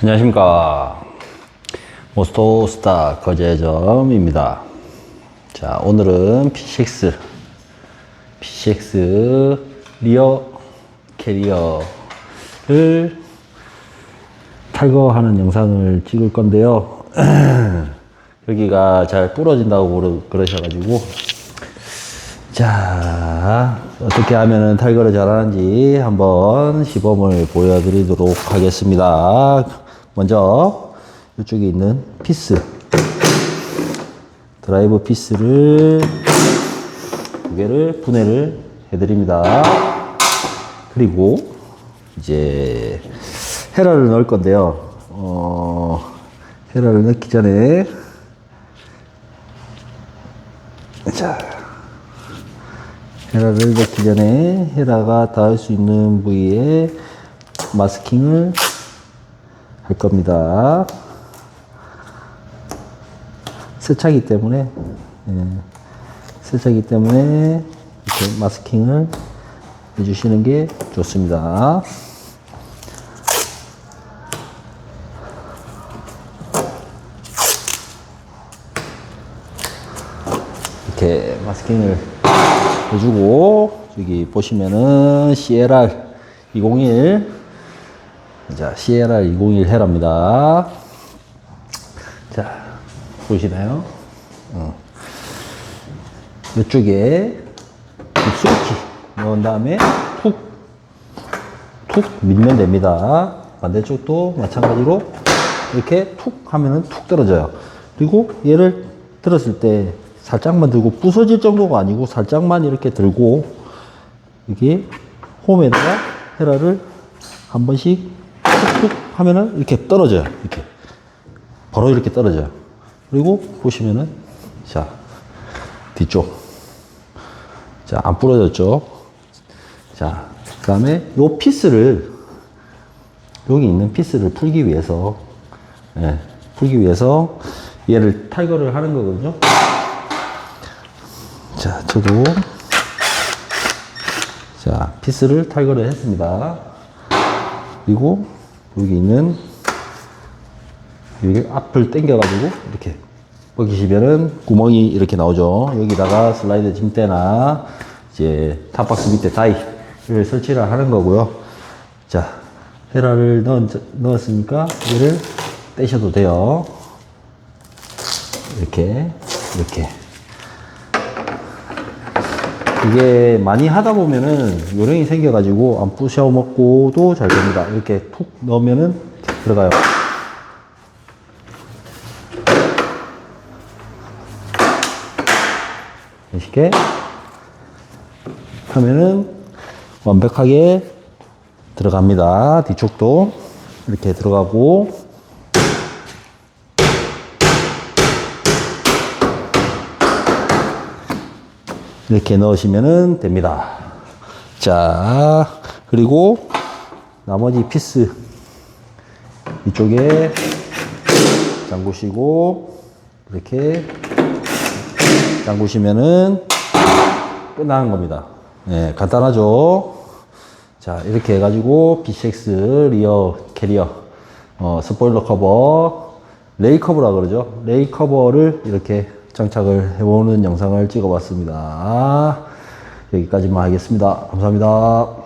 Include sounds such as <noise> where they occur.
안녕하십니까. 모스토스타 거제점입니다. 자, 오늘은 P6, P6 리어 캐리어를 탈거하는 영상을 찍을 건데요. <clears throat> 여기가 잘 부러진다고 그러- 그러셔가지고 자, 어떻게 하면 탈거를 잘하는지 한번 시범을 보여드리도록 하겠습니다. 먼저 이쪽에 있는 피스, 드라이브 피스를 두 개를 분해를 해드립니다. 그리고 이제 헤라를 넣을 건데요. 어, 헤라를 넣기 전에 자. 헤라를 넣기 전에 헤라가 닿을 수 있는 부위에 마스킹을 할 겁니다. 세차기 때문에 예, 세차기 때문에 이렇게 마스킹을 해주시는 게 좋습니다. 이렇게 마스킹을 해주고 여기 보시면은 CLR 201 자 CLR 201 헤라입니다. 자 보이시나요? 어. 이쪽에 스위치 넣은 다음에 툭 툭 밀면 됩니다. 반대쪽도 마찬가지로 이렇게 툭 하면은 툭 떨어져요. 그리고 얘를 들었을 때 살짝만 들고 부서질 정도가 아니고 살짝만 이렇게 들고 이게 홈에다가 헤라를 한 번씩 툭툭 하면은 이렇게 떨어져요. 이렇게. 바로 이렇게 떨어져요. 그리고 보시면은 자 뒤쪽. 자 안 부러졌죠? 자 그 다음에 요 피스를 여기 있는 피스를 풀기 위해서 예, 풀기 위해서 얘를 탈거를 하는 거거든요. 자, 저도 자 피스를 탈거를 했습니다. 그리고 여기 있는 여기 앞을 당겨가지고 이렇게 벗기시면은 구멍이 이렇게 나오죠. 여기다가 슬라이드 짐대나 이제 탑박스 밑에 다이를 설치를 하는 거고요. 자, 헤라를 넣, 넣었으니까 얘를 떼셔도 돼요. 이렇게, 이렇게. 이게 많이 하다 보면은 요령이 생겨가지고 안 부셔 먹고도 잘 됩니다. 이렇게 툭 넣으면은 들어가요. 이렇게 하면은 완벽하게 들어갑니다. 뒤쪽도 이렇게 들어가고 이렇게 넣으시면 됩니다. 자, 그리고 나머지 피스 이쪽에 잠그시고 이렇게 잠그시면은 끝나는 겁니다. 네, 간단하죠? 자, 이렇게 해가지고 B6 리어 캐리어, 어, 스포일러 커버, 레이 커버라 그러죠? 레이 커버를 이렇게 장착을 해보는 영상을 찍어봤습니다. 여기까지만 하겠습니다. 감사합니다.